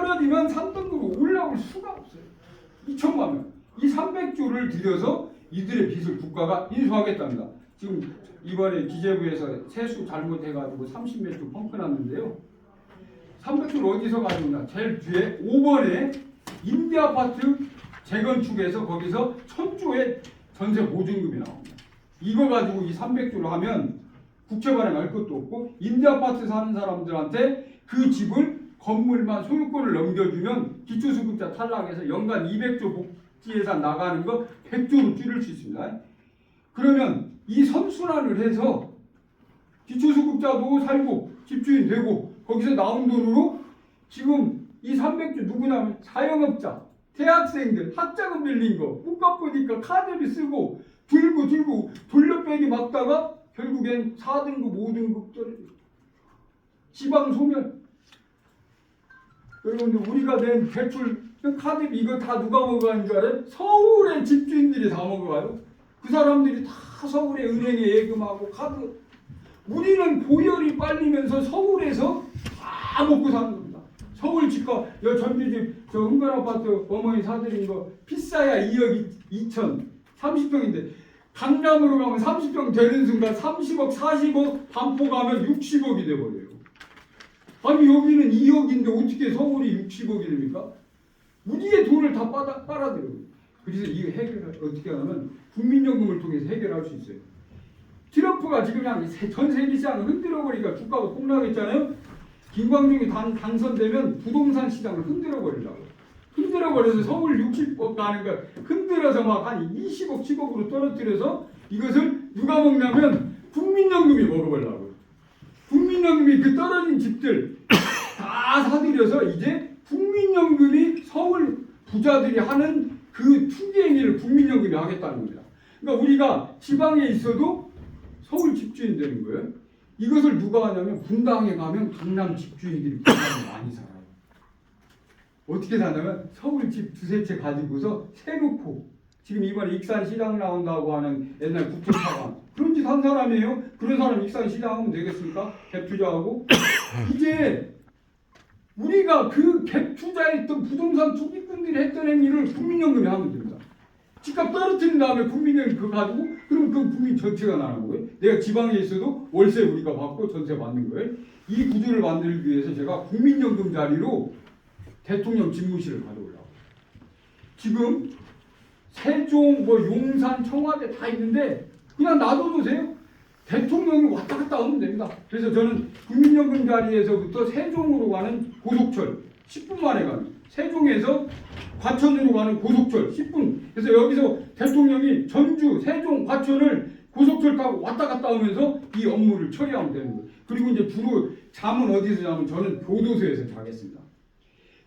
떨어지면 3등급으로 올라올 수가 없어요. 2천만 원. 이 300조를 들여서 이들의 빚을 국가가 인수하겠답니다. 지금 이번에 기재부에서 세수 잘못해가지고 30몇 조 펑크 났는데요. 300조를 어디서 가져오나? 제일 뒤에 5번에 임대아파트 재건축에서 거기서 1000조의 전세 보증금이 나옵니다. 이거 가지고 이 300조를 하면 국채 발행할 것도 없고 임대아파트 사는 사람들한테 그 집을 건물만 소유권을 넘겨주면 기초수급자 탈락해서 연간 200조 복지 예산 나가는 거 100조로 줄일 수 있습니다. 그러면 이 선순환을 해서 기초수급자도 살고 집주인 되고 거기서 나온 돈으로 지금 이 300조 누구냐면 자영업자, 대학생들 학자금 빌린 거 못 갚으니까 카드비 쓰고 들고 들고 돌려빼기 막다가 결국엔 4등급, 5등급 떨어져. 지방 소멸. 여러분들 우리가 낸 대출 카드비 이거 다 누가 먹어가는 줄 알아요? 서울의 집주인들이 다 먹어가요. 그 사람들이 다 서울의 은행에 예금하고 카드. 우리는 고열이 빨리면서 서울에서 다 먹고 사는 겁니다. 서울 집값, 여 전주집, 저 흥건 아파트 어머니 사드린 거 비싸야 2억 2천, 30평인데 강남으로 가면 30평 되는 순간 30억, 40억, 반포 가면 60억이 돼버려요. 아니 여기는 2억인데 어떻게 서울이 60억이 됩니까? 우리의 돈을 다 빨아, 빨아들여요. 그래서 이거 해결을 어떻게 하냐면 국민연금을 통해서 해결할 수 있어요. 트럼프가 지금 그냥 세- 전 세계 시장을 흔들어 버리니까 주가가 폭락했잖아요. 김광중이 당, 당선되면 부동산 시장을 흔들어 버리려고. 흔들어 버려서 서울 60억 가는 거 흔들어서 막 한 20억, 10억으로 떨어뜨려서 이것을 누가 먹냐면 국민연금이 먹어버리려고. 국민연금이 그 떨어진 집들 다 사들여서 이제 국민연금이 서울 부자들이 하는 그 투기 행위를 국민연금이 하겠다는 겁니다. 그러니까 우리가 지방에 있어도 서울 집주인 되는 거예요. 이것을 누가 하냐면 분당에 가면 강남 집주인들이 분당에 많이 살아요. 어떻게 사냐면 서울 집 두세 채 가지고서 세놓고 지금 이번에 익산 시장 나온다고 하는 옛날 국토차관 그런 짓 한 사람이에요. 그런 사람 익산 시장 하면 되겠습니까? 갭 투자하고 이제 우리가 그 갭 투자했던 부동산 투기꾼들이 했던 행위를 국민연금이 하면 됩니다. 집값 떨어뜨린 다음에 국민연금 그거 가지고 그럼 그 국민 전체가 나는 거예요. 내가 지방에 있어도 월세 우리가 받고 전세 받는 거예요. 이 구조를 만들기 위해서 제가 국민연금 자리로 대통령 집무실을 가져오려고. 지금 세종, 뭐 용산, 청와대 다 있는데 그냥 놔둬두세요. 대통령이 왔다 갔다 하면 됩니다. 그래서 저는 국민연금 자리에서부터 세종으로 가는 고속철 10분 만에 가는 세종에서 과천으로 가는 고속철 10분. 그래서 여기서 대통령이 전주, 세종, 과천을 고속철 타고 왔다 갔다 하면서 이 업무를 처리하면 되는 거예요. 그리고 이제 주로 잠은 어디서 자면 저는 교도소에서 자겠습니다.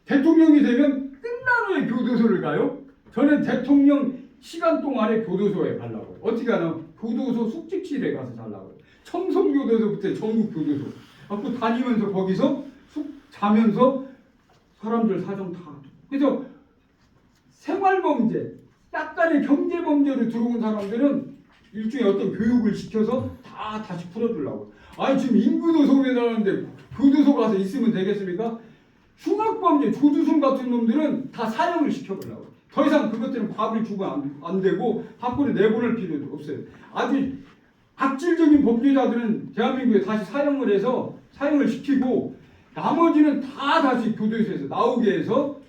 대통령이 되면 후에 교도소를 가요? 저는 대통령 시간 동안에 교도소에 가려고요. 어떻게 하나 교도소 숙직실에 가서 자려고요. 청송교도소부터 전국교도소. 갖고 다니면서 거기서 숙 자면서 사람들 사정 다. 그래서 생활범죄, 약간의 경제범죄로 들어온 사람들은 일종의 어떤 교육을 시켜서 다 다시 풀어주려고. 아니 지금 인구도 소개하는데 교도소 가서 있으면 되겠습니까? 흉악범죄, 조두순 같은 놈들은 다 사형을 시켜보려고. 더 이상 그것들은 밥을 주고 안, 안 되고 밖으로 내보낼 필요도 없어요. 아주 악질적인 범죄자들은 대한민국에 다시 사형을 해서 사형을 시키고 나머지는 다 다시 교도소에서 나오게 해서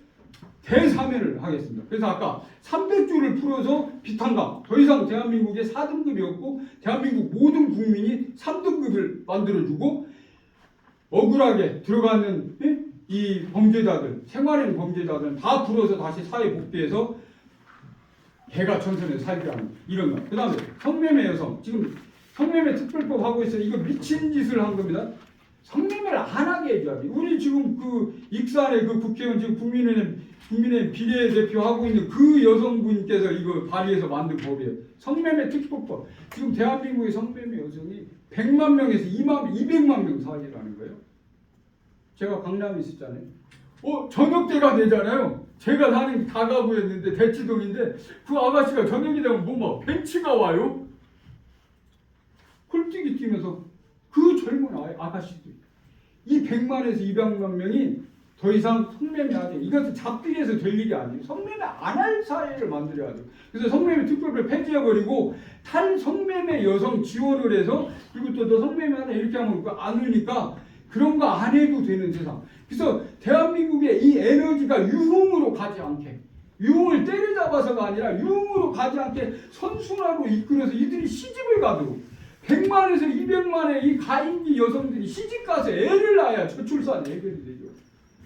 대사면을 하겠습니다. 그래서 아까 300조를 풀어서 비탄감 더 이상 대한민국에 4등급이 없고 대한민국 모든 국민이 3등급을 만들어주고 억울하게 들어가는 예? 이 범죄자들 생활형 범죄자들은 다 풀어서 다시 사회 복귀해서 개가 천선에 살게 하는 이런 거. 그 다음에 성매매 여성 지금 성매매 특별법 하고 있어요. 이거 미친 짓을 한 겁니다. 성매매를 안 하게 해줘야지. 우리 지금 그 익산의 그 국회의원 지금 국민의힘 국민의 비례대표 하고 있는 그 여성분께서 이거 발의해서 만든 법이에요. 성매매 특별법. 지금 대한민국의 성매매 여성이 100만 명에서 2만 200만 명 사이라는 거예요. 제가 강남에 있었잖아요. 어 저녁 때가 되잖아요. 제가 사는 다가구였는데 대치동인데 그 아가씨가 저녁이 되면 뭐막 벤츠가 와요. 홀뛰기 뛰면서 그 젊은 아, 아가씨들 이 100만에서 200만 명이 더 이상 성매매 하지. 이것은 잡들이에서 될 일이 아니에요. 성매매 안 할 사회를 만들어야 돼요. 그래서 성매매 특별을 폐지해버리고 탈 성매매 여성 지원을 해서 이것도 너 성매매 하나 이렇게 하면 그거 안 하니까 그런 거 안 해도 되는 세상. 그래서 대한민국의 이 에너지가 유흥으로 가지 않게 유흥을 때려잡아서가 아니라 유흥으로 가지 않게 선순환으로 이끌어서 이들이 시집을 가도록 100만에서 200만의 이 가임기 여성들이 시집 가서 애를 낳아야 저출산 해결이 되죠.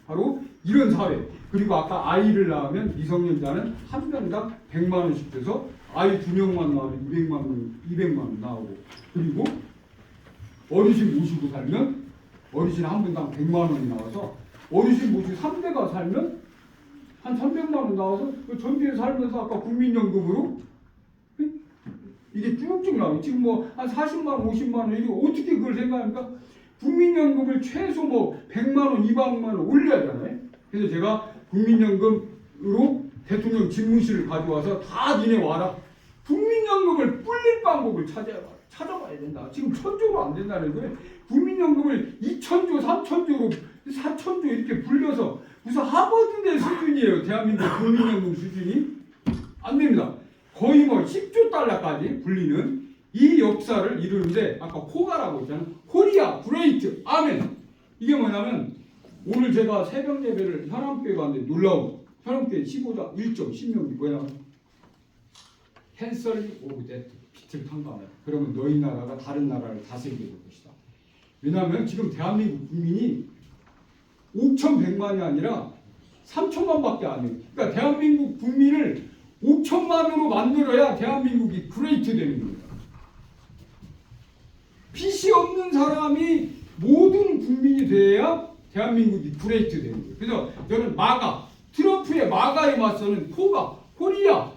바로 이런 사회. 그리고 아까 아이를 낳으면 미성년자는 한 명당 100만 원씩 줘서 아이 두 명만 낳으면 200만 원, 200만 원 나오고 그리고 어르신 모시고 살면 어르신 한 분당 100만 원이 나와서 어르신 모시고 3대가 살면 한 300만 원 나와서 그 전주에 살면서 아까 국민연금으로 이게 쭉쭉 나와요. 지금 뭐 한 40만 원, 50만 원 이거 어떻게 그걸 생각합니까? 국민연금을 최소 뭐 100만 원, 200만 원 올려야 하잖아요. 그래서 제가 국민연금으로 대통령 집무실을 가져와서 다 니네 와라. 국민연금을 불릴 방법을 찾아야 찾아봐야 된다. 지금 천조로 안 된다는 거예요. 국민연금을 2천조, 3천조로 4천조 이렇게 불려서 무슨 하버드대 수준이에요. 대한민국 국민연금 수준이 안 됩니다. 거의 뭐 10조 달러까지 불리는 이 역사를 이루는데 아까 코가라고 했잖아요. 코리아 그레이트 아멘. 이게 뭐냐면 오늘 제가 새벽 예배를 현암교회 갔는데 놀라운 현암교회 15자 1점 10명이 뭐냐면 캔슬 오브 데트 빛을 탕감해. 그러면 너희 나라가 다른 나라를 다스리게 될 것이다. 왜냐하면 지금 대한민국 국민이 5,100만이 아니라 3천만밖에 안 해요. 그러니까 대한민국 국민을 5천만으로 만들어야 대한민국이 그레이트 되는 겁니다. 빚이 없는 사람이 모든 국민이 돼야 대한민국이 그레이트 되는 거예요. 그래서 저는 마가 트럼프의 마가에 맞서는 코가 코리아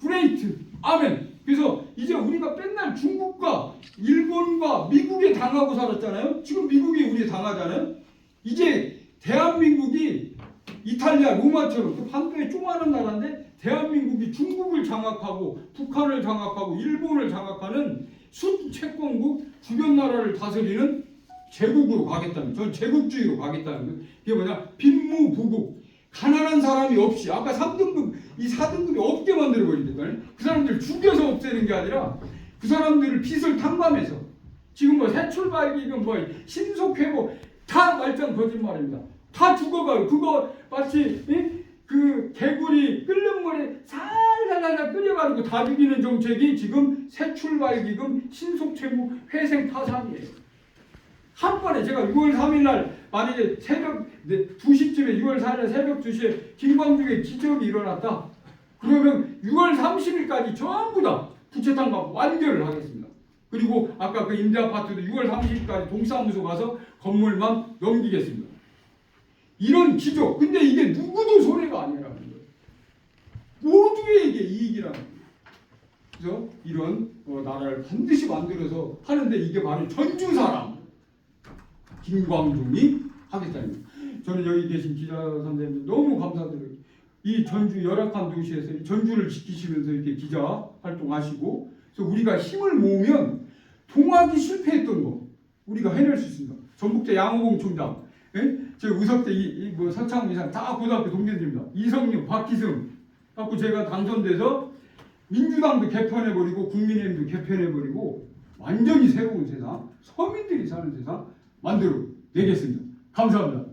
그레이트 아멘. 그래서 이제 우리가 맨날 중국과 일본과 미국에 당하고 살았잖아요. 지금 미국이 우리 당하잖아요. 이제 대한민국이 이탈리아 로마처럼 그 반도의 조그마한 나라인데 대한민국이 중국을 장악하고 북한을 장악하고 일본을 장악하는 순채권국 주변 나라를 다스리는 제국으로 가겠다는 전 제국주의로 가겠다는 거 이게 뭐냐 빈무부국 가난한 사람이 없이 아까 3등급 이 4등급이 없게 만들어 버린다니까 그 사람들 죽여서 없애는 게 아니라 그 사람들을 빚을 탕감해서 지금 뭐 새출발기금 뭐 신속 회복 다 말짱 거짓말입니다. 다 죽어가요. 그거 마치 이? 그 개구리 끓는 물에 살살살 끓여가지고 다 죽이는 정책이 지금 새출발기금 신속채무 회생 파산이에요. 한 번에 제가 6월 3일 날 만약에 새벽 2시쯤에 6월 4일 새벽 2시에 김광중에 기적이 일어났다. 그러면 6월 30일까지 전부 다 부채탕감 완결을 하겠습니다. 그리고 아까 그 임대 아파트도 6월 30일까지 동사무소 가서 건물만 넘기겠습니다. 이런 기적. 근데 이게 누구도 손해가 아니라는 거예요. 모두에게 이익이라는 거예요. 그래서 이런 어, 나라를 반드시 만들어서 하는데 이게 바로 전주 사람. 김광중이 하겠다는. 저는 여기 계신 기자 선생님 너무 감사드려요. 이 전주 열악한 도시에서 이 전주를 지키시면서 이렇게 기자 활동하시고 그래서 우리가 힘을 모으면 통하기 실패했던 거 우리가 해낼 수 있습니다. 전북대 양호봉 총장, 예? 저 의석대 이 뭐 서창 이상 다 고등학교 동기들입니다. 이성윤, 박기승 갖고 제가 당선돼서 민주당도 개편해버리고 국민의힘도 개편해버리고 완전히 새로운 세상, 서민들이 사는 세상 만들어 내겠습니다. 감사합니다.